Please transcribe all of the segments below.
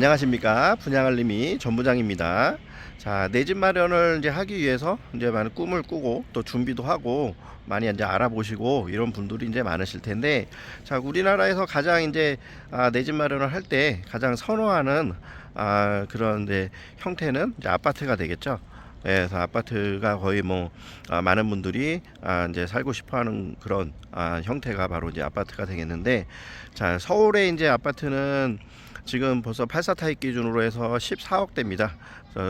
안녕하십니까 분양알림이 전부장입니다. 자, 내 집 마련을 이제 하기 위해서 이제 많은 꿈을 꾸고 또 준비도 하고 많이 이제 알아보시고 이런 분들이 이제 많으실 텐데 자, 우리나라에서 가장 이제 아, 내 집 마련을 할 때 가장 선호하는 아, 그런 이제 형태는 이제 아파트가 되겠죠. 예, 그래서 아파트가 거의 뭐 아, 많은 분들이 아, 이제 살고 싶어하는 그런 아, 형태가 바로 이제 아파트가 되겠는데 자 서울의 이제 아파트는 지금 벌써 84 타입 기준으로 해서 14억 대입니다.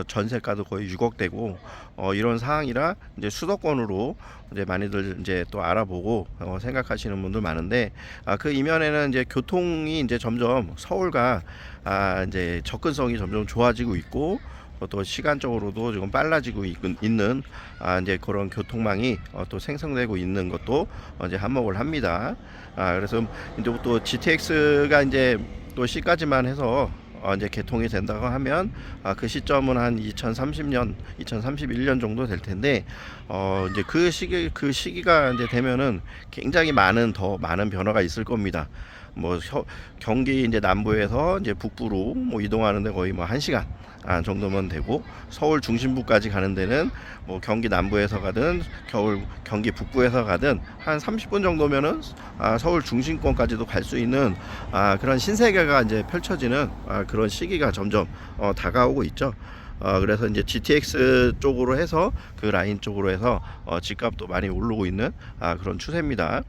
전세가도 거의 6억 대고 어, 이런 상황이라 이제 수도권으로 이제 많이들 이제 또 알아보고 어, 생각하시는 분들 많은데 아, 그 이면에는 이제 교통이 이제 점점 서울과 아, 이제 접근성이 점점 좋아지고 있고 어, 또 시간적으로도 지금 빨라지고 있- 있는 아, 이제 그런 교통망이 어, 또 생성되고 있는 것도 어, 이제 한몫을 합니다. 아, 그래서 이제 또 GTX가 이제 또 C까지만 해서 어, 이제 개통이 된다고 하면 아, 그 시점은 한 2030년, 2031년 정도 될 텐데 어, 이제 그 시기 그 시기가 이제 되면은 굉장히 많은 더 많은 변화가 있을 겁니다. 뭐 혀- 경기 이제 남부에서 이제 북부로 뭐 이동하는데 거의 뭐 한 시간 아, 정도면 되고 서울 중심부까지 가는 데는 뭐 경기 남부에서 가든 겨울 경기 북부에서 가든 한 30분 정도면은 아, 서울 중심권까지도 갈 수 있는 아, 그런 신세계가 이제 펼쳐지는 아, 그런 시기가 점점 어, 다가오고 있죠. 어, 그래서 이제 GTX 쪽으로 해서 그 라인 쪽으로 해서 어, 집값도 많이 오르고 있는 아, 그런 추세입니다.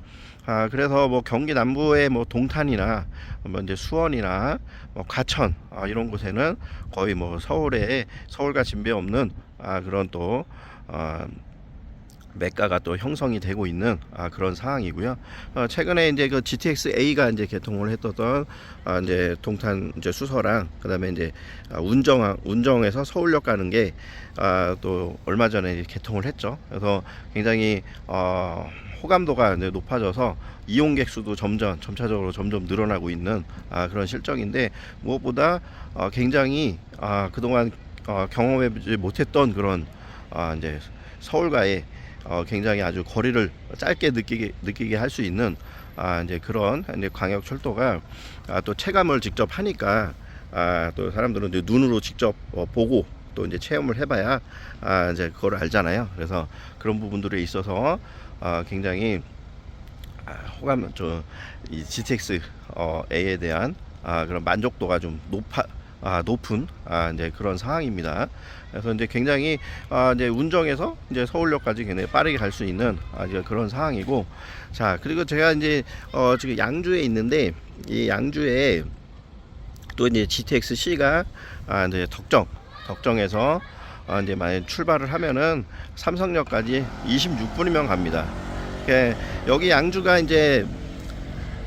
아, 그래서 뭐 경기 남부의 뭐 동탄이나 뭐 이제 수원이나 뭐 과천 아, 이런 곳에는 거의 뭐 서울에 서울과 진배 없는 아, 그런 또 어, 매가가 또 형성이 되고 있는 아, 그런 상황이고요. 어, 최근에 이제 그 GTX A가 이제 개통을 했던 아, 이제 동탄 이제 수서랑 그다음에 이제 아, 운정 운정에서 서울역 가는 게 아, 또 얼마 전에 개통을 했죠. 그래서 굉장히 어, 호감도가 이제 높아져서 이용객 수도 점점 점차적으로 점점 늘어나고 있는 아, 그런 실정인데 무엇보다 어, 굉장히 아, 그동안 어, 경험해보지 못했던 그런 아, 이제 서울과의 어, 굉장히 아주 거리를 짧게 느끼게 느끼게 할 수 있는 아, 이제 그런 이제 광역 철도가 아, 또 체감을 직접 하니까 아, 또 사람들은 이제 눈으로 직접 어, 보고 또 이제 체험을 해봐야 아, 이제 그걸 알잖아요. 그래서 그런 부분들에 있어서 아, 굉장히 아, 호감 저이 GTX 어, A에 대한 아, 그런 만족도가 좀 높아 아, 높은 아, 이제 그런 상황입니다. 그래서 이제 굉장히 아, 이제 운정에서 이제 서울역까지 굉장히 빠르게 갈 수 있는 아, 이제 그런 상황이고 자 그리고 제가 이제 어, 지금 양주에 있는데 이 양주에 또 이제 GTX C가 아, 이제 덕정 덕정에서 아, 이제 만약 출발을 하면은 삼성역까지 26분이면 갑니다. 예, 여기 양주가 이제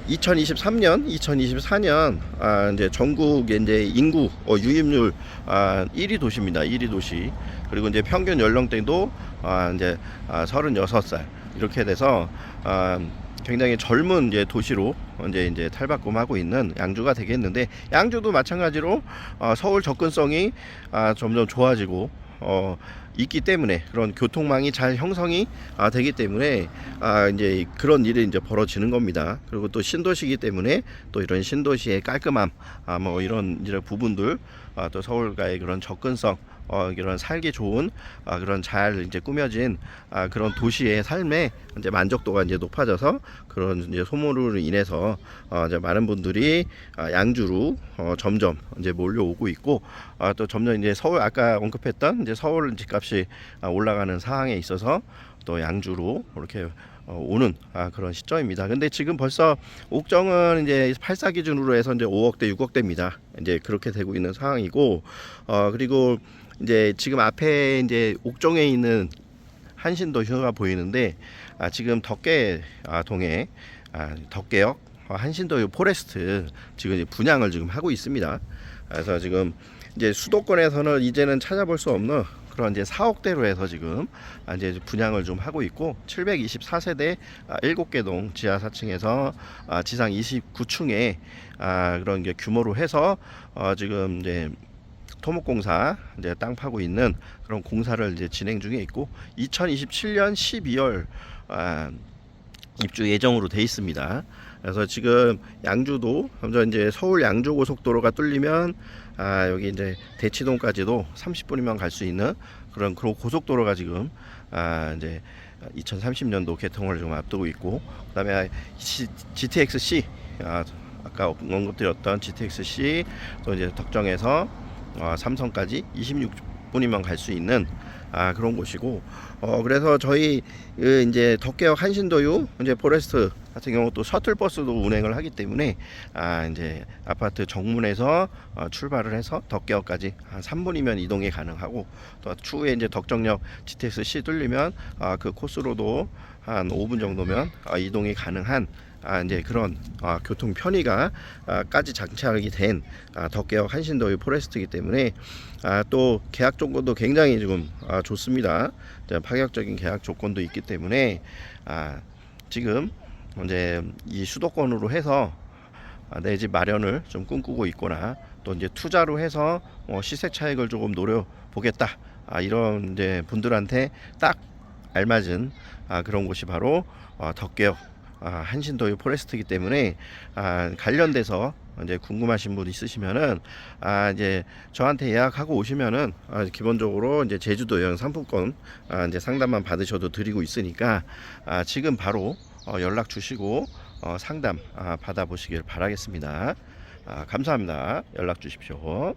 2023년, 2024년 아, 이제 전국 이제 인구 어, 유입률 아, 1위 도시입니다. 1위 도시. 그리고 이제 평균 연령대도 아, 이제 아, 36살 이렇게 돼서 아, 굉장히 젊은 이제 도시로 이제 이제 탈바꿈하고 있는 양주가 되겠는데 양주도 마찬가지로 어, 서울 접근성이 아, 점점 좋아지고 어, 있기 때문에 그런 교통망이 잘 형성이 아, 되기 때문에 아, 이제 그런 일이 이제 벌어지는 겁니다. 그리고 또 신도시이기 때문에 또 이런 신도시의 깔끔함, 아, 뭐 이런 이런 부분들, 아, 또 서울과의 그런 접근성, 어, 이런 살기 좋은 아, 그런 잘 이제 꾸며진 아, 그런 도시의 삶에 이제 만족도가 이제 높아져서 그런 이제 소모로 인해서 어, 이제 많은 분들이 아, 양주로 어, 점점 이제 몰려오고 있고 아, 또 점점 이제 서울 아까 언급했던 이제 서울 집값이 아, 올라가는 상황에 있어서 또 양주로 이렇게 어, 오는 아, 그런 시점입니다. 근데 지금 벌써 옥정은 이제 84 기준으로 해서 이제 5억대, 6억대입니다. 이제 그렇게 되고 있는 상황이고 어, 그리고 이제 지금 앞에 이제 옥정에 있는 한신도시가 보이는데 아, 지금 덕계 아, 동에 아, 덕계역 어, 한신도 포레스트 지금 이제 분양을 지금 하고 있습니다. 그래서 지금 이제 수도권에서는 이제는 찾아볼 수 없는 그런 이제 4억대로 해서 지금 아, 이제 분양을 좀 하고 있고 724세대 7개 동 지하 4층에서 아, 지상 29층에 아, 그런 게 규모로 해서 어, 지금 이제 토목공사 이제 땅 파고 있는 그런 공사를 이제 진행 중에 있고 2027년 12월 아, 입주 예정으로 돼 있습니다. 그래서 지금 양주도 먼저 이제 서울 양주 고속도로가 뚫리면 아 여기 이제 대치동까지도 30분이면 갈 수 있는 그런 그런 고속도로가 지금 아 이제 2030년도 개통을 좀 앞두고 있고 그다음에 GTX C 아, 아까 언급드렸던 GTX C 또 이제 덕정에서 어, 삼성까지 26분이면 갈 수 있는 아 그런 곳이고. 어 그래서 저희 그 이제 덕계역 한신도유 이제 포레스트 같은 경우 또 셔틀 버스도 운행을 하기 때문에 아 이제 아파트 정문에서 어, 출발을 해서 덕계역까지 한 3분이면 이동이 가능하고 또 추후에 이제 덕정역 GTX C 뚫리면 아, 그 코스로도 한 5분 정도면 아, 이동이 가능한 아, 이제 그런 아, 교통 편의가 아, 까지 장착이 된 아, 덕계역 한신도유 포레스트이기 때문에 아, 또 계약 조건도 굉장히 지금 아, 좋습니다. 파격적인 계약 조건도 있기 때문에 아, 지금 이제 이 수도권으로 해서 아, 내집 마련을 좀 꿈꾸고 있거나 또 이제 투자로 해서 어, 시세 차익을 조금 노려 보겠다. 아, 이런 이제 분들한테 딱 알맞은 아, 그런 곳이 바로 어, 덕계역 아, 한신도유 포레스트이기 때문에 아, 관련돼서 이제 궁금하신 분 있으시면은 아 이제 저한테 예약하고 오시면은 아, 기본적으로 이제 제주도 여행 상품권 아, 이제 상담만 받으셔도 드리고 있으니까 아, 지금 바로 어, 연락 주시고 어, 상담 아, 받아보시길 바라겠습니다. 아, 감사합니다. 연락 주십시오.